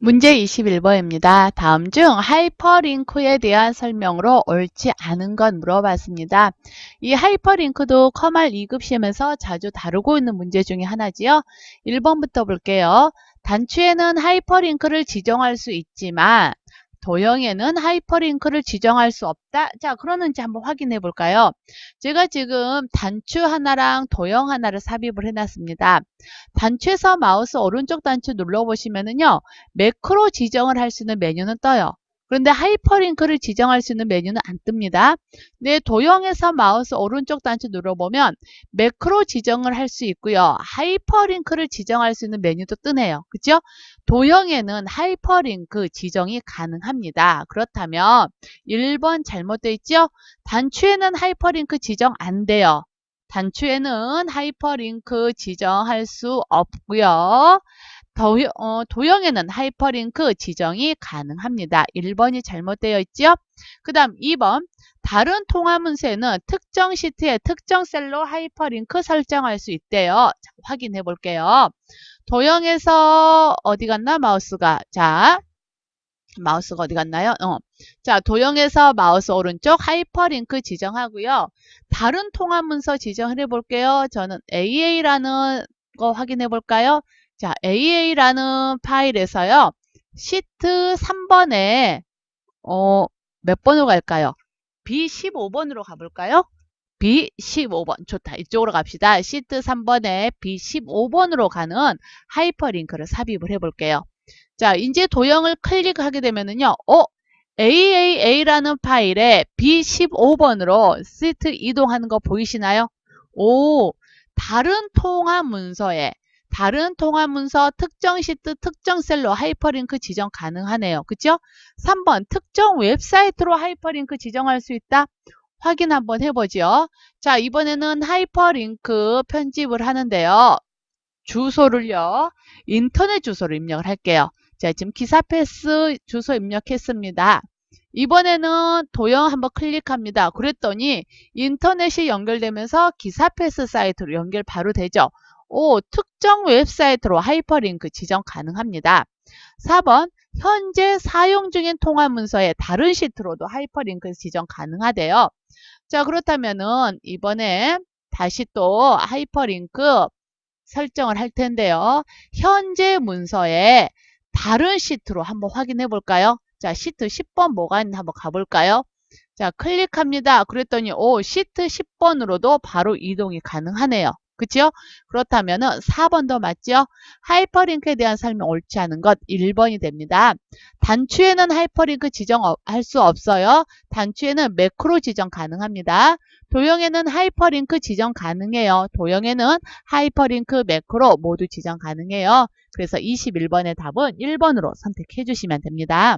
문제 21번입니다. 다음 중 하이퍼링크에 대한 설명으로 옳지 않은 건 물어봤습니다. 이 하이퍼링크도 커말 2급 시험에서 자주 다루고 있는 문제 중에 하나지요. 1번부터 볼게요. 단추에는 하이퍼링크를 지정할 수 있지만 도형에는 하이퍼링크를 지정할 수 없다. 자, 그러는지 한번 확인해 볼까요? 제가 지금 단추 하나랑 도형 하나를 삽입을 해놨습니다. 단추에서 마우스 오른쪽 단추 눌러보시면은요, 매크로 지정을 할 수 있는 메뉴는 떠요. 그런데 하이퍼링크를 지정할 수 있는 메뉴는 안 뜹니다. 네, 도형에서 마우스 오른쪽 단추 눌러보면 매크로 지정을 할 수 있고요. 하이퍼링크를 지정할 수 있는 메뉴도 뜨네요. 그죠? 도형에는 하이퍼링크 지정이 가능합니다. 그렇다면 1번 잘못되어 있죠? 단추에는 하이퍼링크 지정 안 돼요. 단추에는 하이퍼링크 지정할 수 없고요. 도형, 어, 도형에는 하이퍼링크 지정이 가능합니다. 1번이 잘못되어 있죠? 그 다음 2번 다른 통화문서에는 특정 시트에 특정 셀로 하이퍼링크 설정할 수 있대요. 자, 확인해 볼게요. 도형에서 어디 갔나 마우스가 자 마우스가 어디 갔나요? 어. 자, 도형에서 마우스 오른쪽 하이퍼링크 지정하고요. 다른 통합 문서 지정을 해볼게요. 저는 AA라는 거 확인해 볼까요? 자, AA라는 파일에서요. 시트 3번에 어, 몇 번으로 갈까요? B15번으로 가볼까요? B15번. 좋다. 이쪽으로 갑시다. 시트 3번에 B15번으로 가는 하이퍼링크를 삽입을 해볼게요. 자, 이제 도형을 클릭하게 되면은요. 어? AAA라는 파일에 B15번으로 시트 이동하는 거 보이시나요? 오, 다른 통화 문서에 다른 통화 문서 특정 시트 특정 셀로 하이퍼링크 지정 가능하네요. 그죠? 3번 특정 웹사이트로 하이퍼링크 지정할 수 있다. 확인 한번 해보죠. 자, 이번에는 하이퍼링크 편집을 하는데요. 주소를요. 인터넷 주소를 입력을 할게요. 자, 지금 기사 패스 주소 입력했습니다. 이번에는 도형 한번 클릭합니다. 그랬더니 인터넷이 연결되면서 기사 패스 사이트로 연결 바로 되죠. 오, 특정 웹사이트로 하이퍼링크 지정 가능합니다. 4번 현재 사용 중인 통화 문서의 다른 시트로도 하이퍼링크 지정 가능하대요. 자, 그렇다면은 이번에 다시 또 하이퍼링크 설정을 할 텐데요. 현재 문서에 다른 시트로 한번 확인해 볼까요? 자, 시트 10번 뭐가 있나 한번 가볼까요? 자, 클릭합니다. 그랬더니 오, 시트 10번으로도 바로 이동이 가능하네요. 그치요? 그렇다면은 4번 더 맞죠? 하이퍼링크에 대한 설명 옳지 않은 것 1번이 됩니다. 단추에는 하이퍼링크 지정할 수 없어요. 단추에는 매크로 지정 가능합니다. 도형에는 하이퍼링크 지정 가능해요. 도형에는 하이퍼링크, 매크로 모두 지정 가능해요. 그래서 21번의 답은 1번으로 선택해 주시면 됩니다.